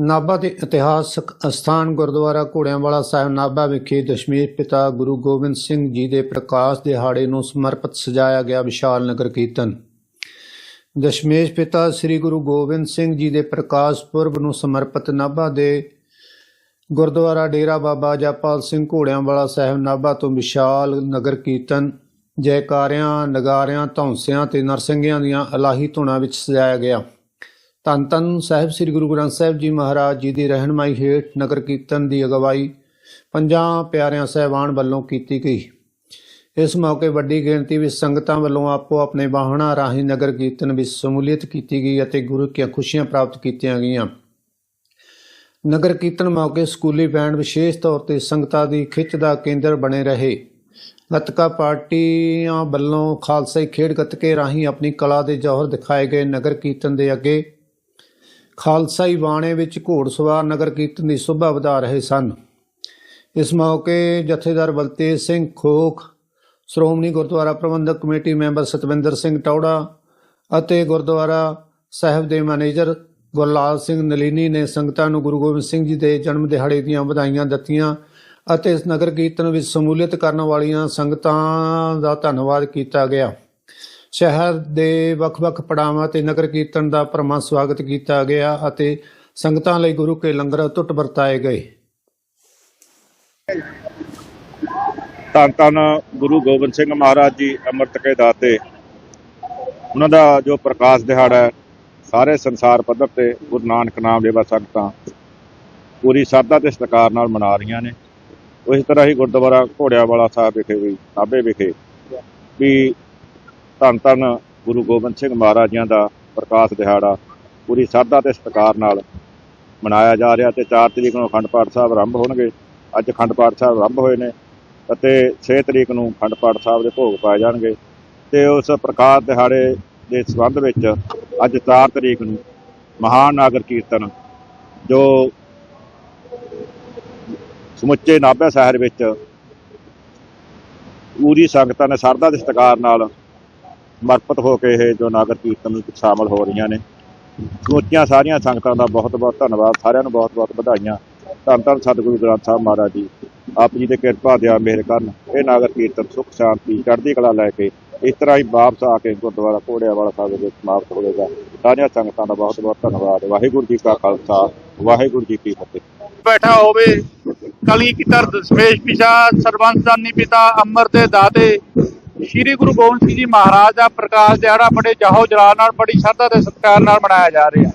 ਨਾਭਾ ਦੇ ਇਤਿਹਾਸਕ ਅਸਥਾਨ ਗੁਰਦੁਆਰਾ ਘੋੜਿਆਂਵਾਲਾ ਸਾਹਿਬ ਨਾਭਾ ਵਿਖੇ ਦਸ਼ਮੇਸ਼ ਪਿਤਾ ਗੁਰੂ ਗੋਬਿੰਦ ਸਿੰਘ ਜੀ ਦੇ ਪ੍ਰਕਾਸ਼ ਦਿਹਾੜੇ ਨੂੰ ਸਮਰਪਿਤ ਸਜਾਇਆ ਗਿਆ ਵਿਸ਼ਾਲ ਨਗਰ ਕੀਰਤਨ। ਦਸ਼ਮੇਸ਼ ਪਿਤਾ ਸ੍ਰੀ ਗੁਰੂ ਗੋਬਿੰਦ ਸਿੰਘ ਜੀ ਦੇ ਪ੍ਰਕਾਸ਼ ਪੁਰਬ ਨੂੰ ਸਮਰਪਿਤ ਨਾਭਾ ਦੇ ਗੁਰਦੁਆਰਾ ਡੇਰਾ ਬਾਬਾ ਜਪਾਲ ਸਿੰਘ ਘੋੜਿਆਂਵਾਲਾ ਸਾਹਿਬ ਨਾਭਾ ਤੋਂ ਵਿਸ਼ਾਲ ਨਗਰ ਕੀਰਤਨ ਜੈਕਾਰਿਆਂ, ਨਗਾਰਿਆਂ, ਧੌਂਸਿਆਂ ਤੇ ਨਰਸਿੰਘਿਆਂ ਦੀਆਂ ਅਲਾਹੀ ਧੁਨਾਂ ਵਿੱਚ ਸਜਾਇਆ ਗਿਆ। ਧੰਨ ਧੰਨ ਸਾਹਿਬ ਸ੍ਰੀ ਗੁਰੂ ਗ੍ਰੰਥ ਸਾਹਿਬ ਜੀ ਮਹਾਰਾਜ ਜੀ ਦੀ ਰਹਿਨਮਾਈ ਹੇਠ ਨਗਰ ਕੀਰਤਨ ਦੀ ਅਗਵਾਈ ਪੰਜਾਂ ਪਿਆਰਿਆਂ ਸਹਿਬਾਨ ਵੱਲੋਂ ਕੀਤੀ ਗਈ। ਇਸ ਮੌਕੇ ਵੱਡੀ ਗਿਣਤੀ ਵਿੱਚ ਸੰਗਤਾਂ ਵੱਲੋਂ ਆਪੋ ਆਪਣੇ ਵਾਹਨਾਂ ਰਾਹੀਂ ਨਗਰ ਕੀਰਤਨ ਵਿੱਚ ਸ਼ਮੂਲੀਅਤ ਕੀਤੀ ਗਈ ਅਤੇ ਗੁਰੂ ਕੀਆਂ ਖੁਸ਼ੀਆਂ ਪ੍ਰਾਪਤ ਕੀਤੀਆਂ ਗਈਆਂ। ਨਗਰ ਕੀਰਤਨ ਮੌਕੇ ਸਕੂਲੀ ਬੈਂਡ ਵਿਸ਼ੇਸ਼ ਤੌਰ ਤੇ ਸੰਗਤਾਂ ਦੀ ਖਿੱਚ ਦਾ ਕੇਂਦਰ ਬਣੇ ਰਹੇ। ਗੱਤਕਾ ਪਾਰਟੀਆਂ ਵੱਲੋਂ ਖਾਲਸਾਈ ਖੇਡ ਗੱਤਕੇ ਰਾਹੀਂ ਆਪਣੀ ਕਲਾ ਦੇ ਜੌਹਰ ਦਿਖਾਏ ਗਏ ਨਗਰ ਕੀਰਤਨ ਦੇ ਅੱਗੇ ਖਾਲਸਾਈ ਬਾਣੇ ਵਿੱਚ ਘੋੜਸਵਾਰ ਨਗਰ ਕੀਰਤਨ ਦੀ ਸ਼ੋਭਾ ਵਧਾ ਰਹੇ ਸਨ। ਇਸ ਮੌਕੇ ਜਥੇਦਾਰ ਬਲਤੇਜ ਸਿੰਘ ਖੋਖ, ਸ਼੍ਰੋਮਣੀ ਗੁਰਦੁਆਰਾ ਪ੍ਰਬੰਧਕ ਕਮੇਟੀ ਮੈਂਬਰ ਸਤਵਿੰਦਰ ਸਿੰਘ ਟੌੜਾ ਅਤੇ ਗੁਰਦੁਆਰਾ ਸਾਹਿਬ ਦੇ ਮੈਨੇਜਰ ਗੁਰਲਾਲ ਸਿੰਘ ਨਲੀਨੀ ਨੇ ਸੰਗਤਾਂ ਨੂੰ ਗੁਰੂ ਗੋਬਿੰਦ ਸਿੰਘ ਜੀ ਦੇ ਜਨਮ ਦਿਹਾੜੇ ਦੀਆਂ ਵਧਾਈਆਂ ਦਿੱਤੀਆਂ। ਅਤੇ ਇਸ ਨਗਰ ਕੀਰਤਨ ਵਿੱਚ ਸ਼ਮੂਲੀਅਤ ਕਰਨ ਵਾਲੀਆਂ ਸੰਗਤਾਂ ਦਾ ਧੰਨਵਾਦ ਕੀਤਾ ਗਿਆ। ਸ਼ਹਿਰ ਦੇ ਵੱਖ-ਵੱਖ ਪੜਾਵਾਂ ਤੇ ਨਗਰ ਕੀਰਤਨ ਦਾ ਭਰਮਾ ਸਵਾਗਤ ਕੀਤਾ ਗਿਆ ਅਤੇ ਸੰਗਤਾਂ ਲਈ ਗੁਰੂ ਕੇ ਲੰਗਰ ਟੁੱਟ ਵਰਤਾਏ ਗਏ। ਧੰਨ ਧੰਨ ਗੁਰੂ ਗੋਬਿੰਦ ਸਿੰਘ ਮਹਾਰਾਜ ਜੀ ਅੰਮ੍ਰਿਤ ਕੇ ਦਾਤੇ ਉਹਨਾਂ ਦਾ ਜੋ ਪ੍ਰਕਾਸ਼ ਦਿਹਾੜਾ ਹੈ, ਸਾਰੇ ਸੰਸਾਰ ਪੱਧਰ ਤੇ ਗੁਰੂ ਨਾਨਕ ਨਾਮ ਲੈਵਾ ਸੰਗਤਾਂ ਪੂਰੀ ਸ਼ਰਧਾ ਤੇ ਸਤਿਕਾਰ ਨਾਲ ਮਨਾ ਰਹੀਆਂ ਨੇ। ਉਸੇ ਤਰ੍ਹਾਂ ਹੀ ਗੁਰਦੁਆਰਾ ਘੋੜਿਆਵਾਲਾ ਸਾਹਿਬ ਵਿਖੇ ਵੀ, ਨਾਭੇ ਵਿਖੇ ਵੀ ਧੰਨ ਧੰਨ ਗੁਰੂ ਗੋਬਿੰਦ ਸਿੰਘ ਮਹਾਰਾਜ ਜੀਆਂ ਦਾ ਪ੍ਰਕਾਸ਼ ਦਿਹਾੜਾ ਪੂਰੀ ਸ਼ਰਧਾ ਤੇ ਸਤਿਕਾਰ ਨਾਲ ਮਨਾਇਆ ਜਾ ਰਿਹਾ ਤੇ 4 ਤਰੀਕ ਨੂੰ ਅਖੰਡ ਪਾਠ ਸਾਹਿਬ ਆਰੰਭ ਹੋਣਗੇ। ਅੱਜ ਅਖੰਡ ਪਾਠ ਸਾਹਿਬ ਆਰੰਭ ਹੋਏ ਨੇ ਅਤੇ 6 ਤਰੀਕ ਨੂੰ ਅਖੰਡ ਪਾਠ ਸਾਹਿਬ ਦੇ ਭੋਗ ਪਾਏ ਜਾਣਗੇ ਤੇ ਉਸ ਪ੍ਰਕਾਸ਼ ਦਿਹਾੜੇ ਦੇ ਸੰਬੰਧ ਵਿੱਚ ਅੱਜ 4 ਤਰੀਕ ਨੂੰ ਮਹਾਨ ਨਾਗਰ ਕੀਰਤਨ ਜੋ ਸਮੁੱਚੇ ਨਾਭਾ ਸ਼ਹਿਰ ਵਿੱਚ ਪੂਰੀ ਸੰਗਤਾਂ ਨੇ ਸ਼ਰਧਾ ਦੇ ਸਤਿਕਾਰ ਨਾਲ ਸਮਰਪਿਤ ਹੋ ਕੇ ਇਹ ਜੋ ਨਾਗਰ ਕੀਰਤਨ ਵਿੱਚ ਸ਼ਾਮਲ ਹੋ ਰਹੀਆਂ ਨੇ। ਸਮੁੱਚੀਆਂ ਸਾਰੀਆਂ ਸੰਗਤਾਂ ਦਾ ਬਹੁਤ ਬਹੁਤ ਧੰਨਵਾਦ। ਸਾਰਿਆਂ ਨੂੰ ਬਹੁਤ ਬਹੁਤ ਵਧਾਈਆਂ। ਧੰਨ ਧੰਨ ਸਤਿਗੁਰੂ ਗ੍ਰੰਥ ਸਾਹਿਬ ਮਹਾਰਾਜ ਜੀ। ਆਪ ਜੀ ਦੇ ਕਿਰਪਾ ਦਿਆ ਮਿਹਰ ਕਰਨ ਇਹ ਨਾਗਰ ਕੀਰਤਨ ਸੁਖ, ਸ਼ਾਂਤੀ, ਚੜ੍ਹਦੀ ਕਲਾ ਲੈ ਕੇ ਇਸ ਤਰ੍ਹਾਂ ਹੀ ਵਾਪਸ ਆ ਕੇ ਗੁਰਦੁਆਰਾ ਘੋੜਿਆ ਵਾਲਾ ਸਾਹਿਬ ਵਿੱਚ ਸਮਾਪਤ ਹੋਵੇਗਾ ਸਾਰੀਆਂ ਸੰਗਤਾਂ ਦਾ ਬਹੁਤ ਬਹੁਤ ਧੰਨਵਾਦ। ਵਾਹਿਗੁਰੂ ਜੀ ਕਾ ਖਾਲਸਾ, ਵਾਹਿਗੁਰੂ ਜੀ ਕੀ ਫਤਿਹ। ਬੈਠਾ ਹੋਵੇ। ਕਲੀ ਕੀ ਤਰਦ ਦਸ਼ਮੇਸ਼ ਪਿਤਾ ਸਰਬੰਸਾਨੀ ਪਿਤਾ ਅੰਮ੍ਰਿਤ ਦੇ ਦਾਤੇ। ਸ੍ਰੀ ਗੁਰੂ ਗੋਬਿੰਦ ਸਿੰਘ ਜੀ ਮਹਾਰਾਜ ਦਾ ਪ੍ਰਕਾਸ਼ ਦਿਹਾੜਾ ਬੜੇ ਜਾਹੋ ਜਲਾਲ ਨਾਲ, ਬੜੀ ਸ਼ਰਧਾ ਤੇ ਸਤਿਕਾਰ ਨਾਲ ਮਨਾਇਆ ਜਾ ਰਿਹਾ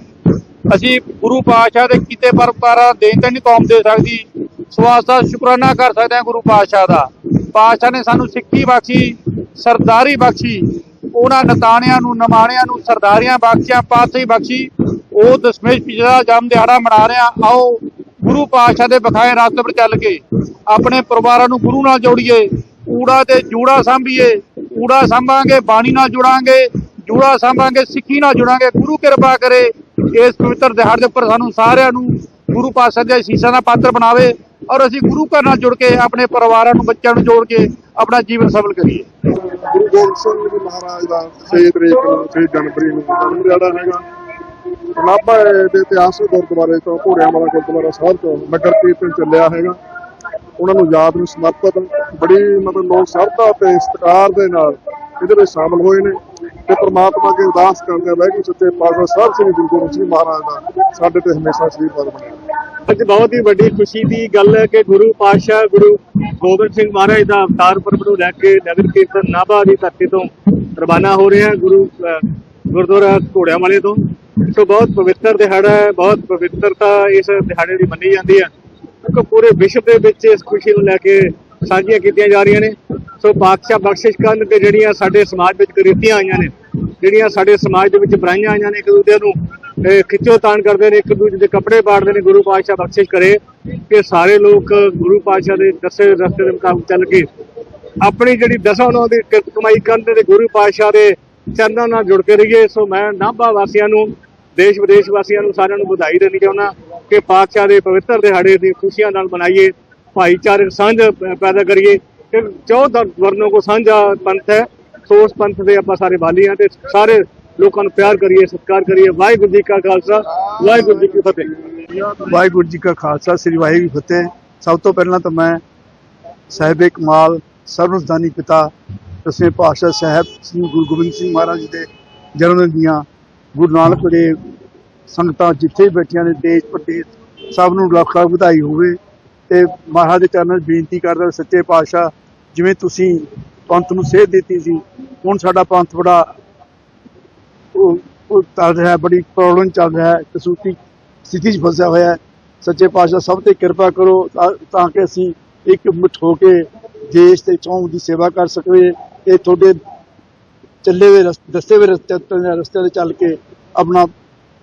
ਅਸੀਂ ਗੁਰੂ ਪਾਤਸ਼ਾਹ ਦੇ ਕੀਤੇ ਪਰਪਾਰਾ ਦੇਣ ਤਾਂ ਨਹੀਂ ਕੌਮ ਦੇ ਸਕਦੀ, ਸਵਾਸਾ ਸ਼ੁਕਰਾਨਾ ਕਰ ਸਕਦੇ ਹਾਂ ਗੁਰੂ ਪਾਤਸ਼ਾਹ ਦਾ। ਪਾਤਸ਼ਾਹ ਨੇ ਸਾਨੂੰ ਸਿੱਖੀ ਬਖਸ਼ੀ, ਸਰਦਾਰੀ ਬਖਸ਼ੀ, ਉਹਨਾਂ ਨਤਾਣਿਆਂ ਨੂੰ, ਨਮਾਣਿਆਂ ਨੂੰ ਸਰਦਾਰੀਆਂ ਬਖਸ਼ੀਆਂ, ਪਾਤਸ਼ਾਹੀ ਬਖਸ਼ੀ। ਉਹ ਦਸ਼ਮੇਸ਼ ਪਿਤਾ ਦਾ ਜਨਮ ਦਿਹਾੜਾ ਮਨਾ ਰਿਹਾ ਆਓ ਗੁਰੂ ਪਾਤਸ਼ਾਹ ਦੇ ਬਖਾਏ ਰਸਤੇ ਪਰ ਚੱਲ ਕੇ ਆਪਣੇ ਪਰਿਵਾਰਾਂ ਨੂੰ ਗੁਰੂ ਨਾਲ ਜੋੜੀਏ ਊੜਾ ਤੇ ਜੂੜਾ ਸੰਭੀਏ ਊੜਾ ਸੰਭਾਂਗੇ, ਬਾਣੀ ਨਾਲ ਜੁੜਾਂਗੇ, ਜੂੜਾ ਸੰਭਾਂਗੇ, ਸਿੱਖੀ ਨਾਲ ਜੁੜਾਂਗੇ, ਗੁਰੂ ਕਿਰਪਾ ਕਰੇ, ਇਸ ਪਵਿੱਤਰ ਦਿਹਾੜੇ ਦੇ ਉੱਪਰ ਸਾਨੂੰ ਸਾਰਿਆਂ ਨੂੰ ਗੁਰੂ ਪਾਤਸ਼ਾਹ ਦੇ ਅਸੀਸਾਂ ਦਾ ਪਾਤਰ ਬਣਾਵੇ ਔਰ ਅਸੀਂ ਗੁਰੂ ਘਰ ਨਾਲ ਜੁੜ ਕੇ ਆਪਣੇ ਪਰਿਵਾਰਾਂ ਨੂੰ, ਬੱਚਿਆਂ ਨੂੰ ਜੋੜ ਕੇ ਆਪਣਾ ਜੀਵਨ ਸਫਲ ਕਰੀਏ। ਗੁਰੂ ਗੋਬਿੰਦ ਸਿੰਘ ਜੀ ਮਹਾਰਾਜ ਦਾ 6 ਤਰੀਕ ਨੂੰ 6 ਜਨਵਰੀ ਨੂੰ ਜਨਮ ਦਿਹਾੜਾ ਹੈਗਾ ਨਾਭਾ ਦੇ ਇਤਿਹਾਸਕ ਗੁਰਦੁਆਰੇ ਤੋਂ ਘੋੜਿਆਂ ਵਾਲਾ ਗੁਰਦੁਆਰਾ ਸਾਹਿਬ ਤੋਂ ਨਗਰ ਕੀਰਤਨ ਚੱਲਿਆ ਹੈਗਾ। ਉਹਨਾਂ ਨੂੰ ਯਾਦ ਨੂੰ ਸਮਰਪਿਤ ਬੜੀ ਮਤਲਬ ਲੋਕ ਸ਼ਰਧਾ ਤੇ ਸਤਿਕਾਰ ਦੇ ਨਾਲ ਇਹਦੇ ਵਿੱਚ ਸ਼ਾਮਲ ਹੋਏ ਨੇ ਤੇ ਪ੍ਰਮਾਤਮਾ ਅੱਗੇ ਅਰਦਾਸ ਕਰਦੇ ਆ, ਵਾਹਿਗੁਰੂ ਸੱਚੇ ਪਾਤਸ਼ਾਹ ਸਾਹਿਬ ਸ੍ਰੀ ਗੁਰੂ ਗੋਬਿੰਦ ਸਿੰਘ ਮਹਾਰਾਜ ਦਾ ਸਾਡੇ ਤੇ ਹਮੇਸ਼ਾ ਆਸ਼ੀਰਵਾਦ ਬਣਿਆ ਅੱਜ ਬਹੁਤ ਹੀ ਵੱਡੀ ਖੁਸ਼ੀ ਦੀ ਗੱਲ ਹੈ ਕਿ ਗੁਰੂ ਪਾਤਸ਼ਾਹ, ਗੁਰੂ ਗੋਬਿੰਦ ਸਿੰਘ ਮਹਾਰਾਜ ਦਾ ਅਵਤਾਰ ਪੁਰਬ ਨੂੰ ਲੈ ਕੇ ਨਗਰ ਕੀਰਤਨ ਨਾਭਾ ਦੀ ਧਰਤੀ ਤੋਂ ਰਵਾਨਾ ਹੋ ਰਿਹਾ ਗੁਰੂ ਗੁਰਦੁਆਰਾ ਘੋੜਿਆਂ ਵਾਲੇ ਤੋਂ। ਸੋ ਬਹੁਤ ਪਵਿੱਤਰ ਦਿਹਾੜਾ ਹੈ, ਬਹੁਤ ਪਵਿੱਤਰਤਾ ਇਸ ਦਿਹਾੜੇ ਦੀ ਮੰਨੀ ਜਾਂਦੀ ਹੈ। ਕਿਉਂਕਿ ਪੂਰੇ ਵਿਸ਼ਵ ਦੇ ਵਿੱਚ ਇਸ ਖੁਸ਼ੀ ਨੂੰ ਲੈ ਕੇ ਸਾਂਝੀਆਂ ਕੀਤੀਆਂ ਜਾ ਰਹੀਆਂ ਨੇ। ਸੋ ਪਾਤਸ਼ਾਹ ਬਖਸ਼ਿਸ਼ ਕਰਨ ਤੇ ਜਿਹੜੀਆਂ ਸਾਡੇ ਸਮਾਜ ਵਿੱਚ ਕੁਰੀਤੀਆਂ ਆਈਆਂ ਨੇ, ਜਿਹੜੀਆਂ ਸਾਡੇ ਸਮਾਜ ਦੇ ਵਿੱਚ ਬੁਰਾਈਆਂ ਆਈਆਂ ਨੇ ਇੱਕ ਦੂਜੇ ਨੂੰ ਖਿੱਚੋ ਤਾਣ ਕਰਦੇ ਨੇ, ਇੱਕ ਦੂਜੇ ਦੇ ਕੱਪੜੇ ਪਾੜਦੇ ਨੇ, ਗੁਰੂ ਪਾਤਸ਼ਾਹ ਬਖਸ਼ਿਸ਼ ਕਰੇ ਕਿ ਸਾਰੇ ਲੋਕ ਗੁਰੂ ਪਾਤਸ਼ਾਹ ਦੇ ਦੱਸੇ ਰਸਤੇ ਦੇ ਮੁਤਾਬਕ ਚੱਲ ਕੇ ਆਪਣੀ ਜਿਹੜੀ ਦਸਾਂ ਉਹਨਾਂ ਦੀ ਕਿਰਤ ਕਮਾਈ ਕਰਨ ਤੇ ਗੁਰੂ ਪਾਤਸ਼ਾਹ ਦੇ ਚਰਨਾਂ ਨਾਲ ਜੁੜ ਕੇ ਰਹੀਏ। ਸੋ ਮੈਂ ਨਾਭਾ ਵਾਸੀਆਂ ਨੂੰ ਦੇਸ਼ ਵਿਦੇਸ਼ ਵਾਸੀਆਂ ਨੂੰ ਸਾਰਿਆਂ ਨੂੰ ਵਧਾਈ ਦੇਣੀ ਚਾਹੁੰਦਾ ਕਿ ਪਾਤਸ਼ਾਹ ਦੇ ਪਵਿੱਤਰ ਦਿਹਾੜੇ ਦੀ ਖੁਸ਼ੀਆਂ ਨਾਲ ਮਨਾਈਏ ਭਾਈਚਾਰਕ ਸਾਂਝ ਪੈਦਾ ਕਰੀਏ ਕਿ ਚੌਦਾਂ ਵਰਨੋਂ ਕੋ ਸਾਂਝਾ ਪੰਥ ਹੈ ਸੋ ਪੰਥ ਦੇ ਆਪਾਂ ਸਾਰੇ ਵਾਲੀ ਹਾਂ ਤੇ ਸਾਰੇ ਲੋਕਾਂ ਨੂੰ ਪਿਆਰ ਕਰੀਏ, ਸਤਿਕਾਰ ਕਰੀਏ। ਵਾਹਿਗੁਰੂ ਜੀ ਕਾ ਖਾਲਸਾ, ਵਾਹਿਗੁਰੂ ਜੀ ਕੀ ਫਤਿਹ। ਵਾਹਿਗੁਰੂ ਜੀ ਕਾ ਖਾਲਸਾ, ਸ੍ਰੀ ਵਾਹਿਗੁਰੂ ਫਤਿਹ। ਸਭ ਤੋਂ ਪਹਿਲਾਂ ਤਾਂ ਮੈਂ ਸਾਹਿਬੇ ਕਮਾਲ ਸਰਵਸਦਾਨੀ ਪਿਤਾ, ਦਸਵੇਂ ਪਾਤਸ਼ਾਹ ਸਾਹਿਬ ਸ੍ਰੀ ਗੁਰੂ ਗੋਬਿੰਦ ਸਿੰਘ ਮਹਾਰਾਜ ਜੀ ਦੇ ਜਨਮ ਦਿਨ ਦੀਆਂ ਗੁਰੂ ਨਾਨਕ ਦੇ ਸੰਗਤਾਂ ਜਿੱਥੇ ਬੈਠੀਆਂ ਨੇ, ਦੇਸ਼ ਪ੍ਰਦੇਸ਼ ਸਭ ਨੂੰ ਲੱਖ ਲੱਖ ਵਧਾਈ ਹੋਵੇ ਤੇ ਮਹਾਰਾਜ ਦੇ ਚਰਨਾਂ 'ਚ ਬੇਨਤੀ ਕਰਦਾ ਸੱਚੇ ਪਾਤਸ਼ਾਹ, ਜਿਵੇਂ ਤੁਸੀਂ ਪੰਥ ਨੂੰ ਸੇਧ ਦਿੱਤੀ ਸੀ, ਹੁਣ ਸਾਡਾ ਪੰਥ ਬੜਾ ਉਹ ਚੱਲ ਰਿਹਾ, ਬੜੀ ਪ੍ਰੋਬਲਮ ਚੱਲ ਰਿਹਾ ਹੈ ਕਸੂਤੀ ਸਥਿਤੀ 'ਚ ਫਸਿਆ ਹੋਇਆ ਹੈ। ਸੱਚੇ ਪਾਤਸ਼ਾਹ, ਸਭ ਤੇ ਕਿਰਪਾ ਕਰੋ ਤਾਂ- ਕਿ ਅਸੀਂ ਇੱਕ ਮੁੱਠ ਹੋ ਕੇ ਦੇਸ਼ ਤੇ ਚੌਂਕ ਦੀ ਸੇਵਾ ਕਰ ਸਕੀਏ। ਇਹ ਤੁਹਾਡੇ ਚੱਲੇ ਹੋਏ ਦੱਸੇ ਹੋਏ ਰਸਤੇ ਤੇ ਰਸਤੇ ਤੇ ਚੱਲ ਕੇ ਆਪਣਾ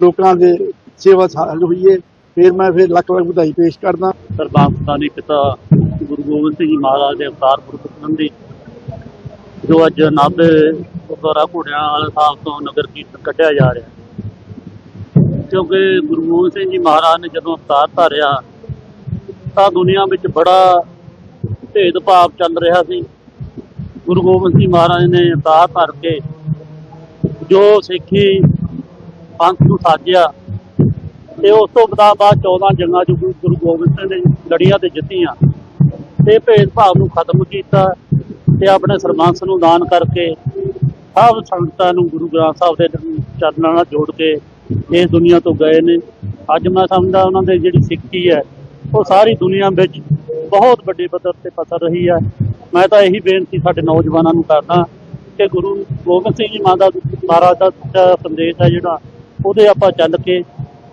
ਲੋਕਾਂ ਦੇ ਸੇਵਾ ਹਾਲ ਹੋਈਏ ਫਿਰ ਮੈਂ ਫਿਰ ਲੱਖ ਲੱਖ ਵਧਾਈ ਪੇਸ਼ ਕਰਦਾ। ਸਰਬੰਸਤਾਨੀ ਪਿਤਾ ਗੁਰੂ ਗੋਬਿੰਦ ਸਿੰਘ ਜੀ ਮਹਾਰਾਜ ਦੇ ਅਵਤਾਰ ਪੁਰਖ ਸੰਬੰਧੀ ਜੋ ਅੱਜ ਨਾਭੇ ਗੁਰਦੁਆਰਾ ਘੋੜਿਆਂ ਵਾਲੇ ਸਾਹਿਬ ਤੋਂ ਨਗਰ ਕੀਰਤਨ ਕੱਢਿਆ ਜਾ ਰਿਹਾ ਕਿਉਂਕਿ ਗੁਰੂ ਗੋਬਿੰਦ ਸਿੰਘ ਜੀ ਮਹਾਰਾਜ ਨੇ ਜਦੋਂ ਅਵਤਾਰ ਧਾਰਿਆ ਤਾਂ ਦੁਨੀਆ ਵਿੱਚ ਬੜਾ ਭੇਦਭਾਵ ਚੱਲ ਰਿਹਾ ਸੀ। ਗੁਰੂ ਗੋਬਿੰਦ ਸਿੰਘ ਮਹਾਰਾਜ ਨੇ ਅਵਤਾਰ ਧਾਰ ਕੇ ਜੋ ਸਿੱਖੀ ਪੰਥ ਨੂੰ ਸਾਜਿਆ ਤੇ ਉਸ ਤੋਂ ਬਾਅਦ ਬਾਅਦ 14 ਜੰਗਾਂ 'ਚ ਗੁਰੂ ਗੋਬਿੰਦ ਸਿੰਘ ਨੇ ਲੜੀਆਂ ਤੇ ਜਿੱਤੀਆਂ ਤੇ ਭੇਦਭਾਵ ਨੂੰ ਖਤਮ ਕੀਤਾ ਤੇ ਆਪਣੇ ਸਰਬੰਸ ਨੂੰ ਦਾਨ ਕਰਕੇ ਸਭ ਸੰਗਤਾਂ ਨੂੰ ਗੁਰੂ ਗ੍ਰੰਥ ਸਾਹਿਬ ਦੇ ਚਰਨਾਂ ਨਾਲ ਜੋੜ ਕੇ ਇਸ ਦੁਨੀਆ ਤੋਂ ਗਏ ਨੇ। ਅੱਜ ਮੈਂ ਸਮਝਦਾ ਉਹਨਾਂ ਦੇ ਜਿਹੜੀ ਸਿੱਖੀ ਹੈ, ਉਹ ਸਾਰੀ ਦੁਨੀਆ ਵਿੱਚ ਬਹੁਤ ਵੱਡੇ ਪੱਧਰ ਤੇ ਪਸਰ ਰਹੀ ਹੈ। ਮੈਂ ਤਾਂ ਇਹੀ ਬੇਨਤੀ ਸਾਡੇ ਨੌਜਵਾਨਾਂ ਨੂੰ ਕਰਦਾ ਕਿ ਗੁਰੂ ਗੋਬਿੰਦ ਸਿੰਘ ਜੀ ਮਹਾਰਾਜ ਦਾ ਮਹਾਰਾਜ ਦਾ ਸੱਚਾ ਸੰਦੇਸ਼ ਹੈ ਜਿਹੜਾ, ਉਹਦੇ ਆਪਾਂ ਚੱਲ ਕੇ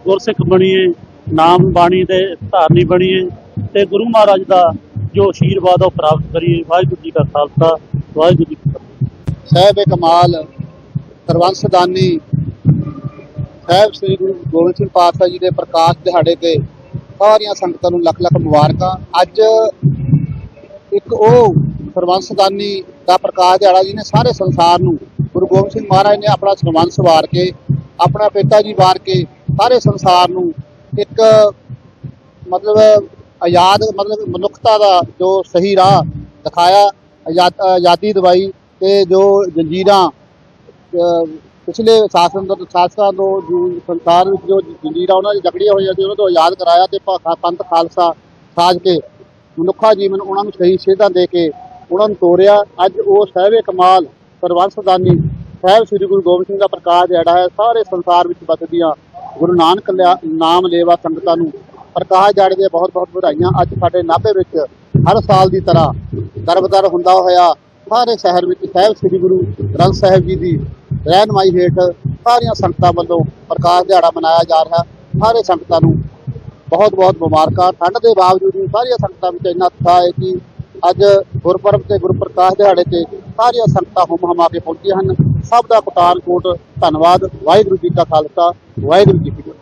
ਗੁਰਸਿੱਖ ਬਣੀਏ, ਨਾਮ ਬਾਣੀ ਦੇ ਧਾਰਨੀ ਬਣੀਏ ਤੇ ਗੁਰੂ ਮਹਾਰਾਜ ਦਾ ਜੋ ਆਸ਼ੀਰਵਾਦ ਉਹ ਪ੍ਰਾਪਤ ਕਰੀਏ। ਵਾਹਿਗੁਰੂ ਜੀ ਕਾ ਖਾਲਸਾ, ਵਾਹਿਗੁਰੂ ਜੀ ਕੀ ਫਤਿਹ। ਸਾਹਿਬ ਕਮਾਲ ਸਰਵੰਸਦਾਨੀ ਸਾਹਿਬ ਸ੍ਰੀ ਗੁਰੂ ਗੋਬਿੰਦ ਸਿੰਘ ਪਾਤਸ਼ਾਹ ਜੀ ਦੇ ਪ੍ਰਕਾਸ਼ ਦਿਹਾੜੇ ਤੇ ਸਾਰੀਆਂ ਸੰਗਤਾਂ ਨੂੰ ਲੱਖ ਲੱਖ ਮੁਬਾਰਕਾਂ। ਅੱਜ ਇੱਕ ਉਹ ਸਰਵੰਸਦਾਨੀ ਦਾ ਪ੍ਰਕਾਸ਼ ਦਿਹਾੜਾ ਜੀ ਨੇ ਸਾਰੇ ਸੰਸਾਰ ਨੂੰ ਗੁਰੂ ਗੋਬਿੰਦ ਸਿੰਘ ਮਹਾਰਾਜ ਨੇ ਆਪਣਾ ਸਰਵੰਸ ਵਾਰ ਕੇ, ਆਪਣਾ ਪਿਤਾ ਜੀ ਵਾਰ ਕੇ ਸਾਰੇ ਸੰਸਾਰ ਨੂੰ ਇੱਕ ਮਤਲਬ ਆਜ਼ਾਦ, ਮਤਲਬ ਮਨੁੱਖਤਾ ਦਾ ਜੋ ਸਹੀ ਰਾਹ ਦਿਖਾਇਆ, ਆਜ਼ਾਦ- ਆਜ਼ਾਦੀ ਦਵਾਈ ਤੇ ਜੋ ਜੰਜੀਰਾਂ, ਅਹ ਪਿਛਲੇ ਸ਼ਾਸਨ ਤੋਂ, ਸ਼ਾਸਕਾਂ ਤੋਂ ਜੋ ਸੰਸਾਰ ਵਿੱਚ ਜੋ ਜੰਜੀਰਾਂ ਉਹਨਾਂ ਦੀ ਜਕੜੀਆਂ ਹੋਈਆਂ ਸੀ, ਉਹਨਾਂ ਤੋਂ ਆਜ਼ਾਦ ਕਰਾਇਆ ਤੇ ਪੰਥ ਖਾਲਸਾ ਸਾਜ ਕੇ ਮਨੁੱਖਾ ਜੀਵਨ ਉਹਨਾਂ ਨੂੰ ਸਹੀ ਸੇਧਾਂ ਦੇ ਕੇ ਉਹਨਾਂ ਨੂੰ ਤੋਰਿਆ। ਅੱਜ ਉਹ ਸਾਹਿਬੇ ਕਮਾਲ ਸਰਵੰਸਦਾਨੀ ਸਾਹਿਬ ਸ੍ਰੀ ਗੁਰੂ ਗੋਬਿੰਦ ਸਿੰਘ ਦਾ ਪ੍ਰਕਾਸ਼ ਜਿਹੜਾ ਹੈ, ਸਾਰੇ ਸੰਸਾਰ ਵਿੱਚ ਵੱਸਦੀਆਂ ਗੁਰੂ ਨਾਨਕ ਲਿਆ- ਨਾਮ ਲੇਵਾ ਸੰਗਤਾਂ ਨੂੰ ਪ੍ਰਕਾਸ਼ ਦਿਹਾੜੇ ਦੀਆਂ ਬਹੁਤ ਬਹੁਤ ਵਧਾਈਆਂ। ਅੱਜ ਸਾਡੇ ਨਾਭੇ ਵਿੱਚ ਹਰ ਸਾਲ ਦੀ ਤਰ੍ਹਾਂ ਦਰਬਦਰ ਹੁੰਦਾ ਹੋਇਆ ਸਾਰੇ ਸ਼ਹਿਰ ਵਿੱਚ ਸਾਹਿਬ ਸ੍ਰੀ ਗੁਰੂ ਗ੍ਰੰਥ ਸਾਹਿਬ ਜੀ ਦੀ ਰਹਿਨਮਾਈ ਹੇਠ ਸਾਰੀਆਂ ਸੰਗਤਾਂ ਵੱਲੋਂ ਪ੍ਰਕਾਸ਼ ਦਿਹਾੜਾ ਮਨਾਇਆ ਜਾ ਰਿਹਾ। ਸਾਰੇ ਸੰਗਤਾਂ ਨੂੰ ਬਹੁਤ ਬਹੁਤ ਮੁਬਾਰਕਾਂ। ਠੰਡ ਦੇ ਬਾਵਜੂਦ ਵੀ ਸਾਰੀਆਂ ਸੰਗਤਾਂ ਵਿੱਚ ਇੰਨਾ ਉਤਸ਼ਾਹ ਹੈ ਕਿ ਅੱਜ ਗੁਰਪੁਰਬ ਤੇ ਗੁਰਪ੍ਰਕਾਸ਼ ਦਿਹਾੜੇ ਤੇ ਸਾਰੀਆਂ ਸੰਗਤਾਂ ਹੁਮ ਹਮਾ ਕੇ ਪਹੁੰਚੀਆਂ ਹਨ। ਸਭ ਦਾ ਕੋਟਾਨ ਕੋਟ, ਧੰਨਵਾਦ। ਵਾਹਿਗੁਰੂ ਜੀ ਕਾ ਖਾਲਸਾ, ਵਾਹਿਗੁਰੂ ਜੀ ਕੀ ਫਤਿਹ।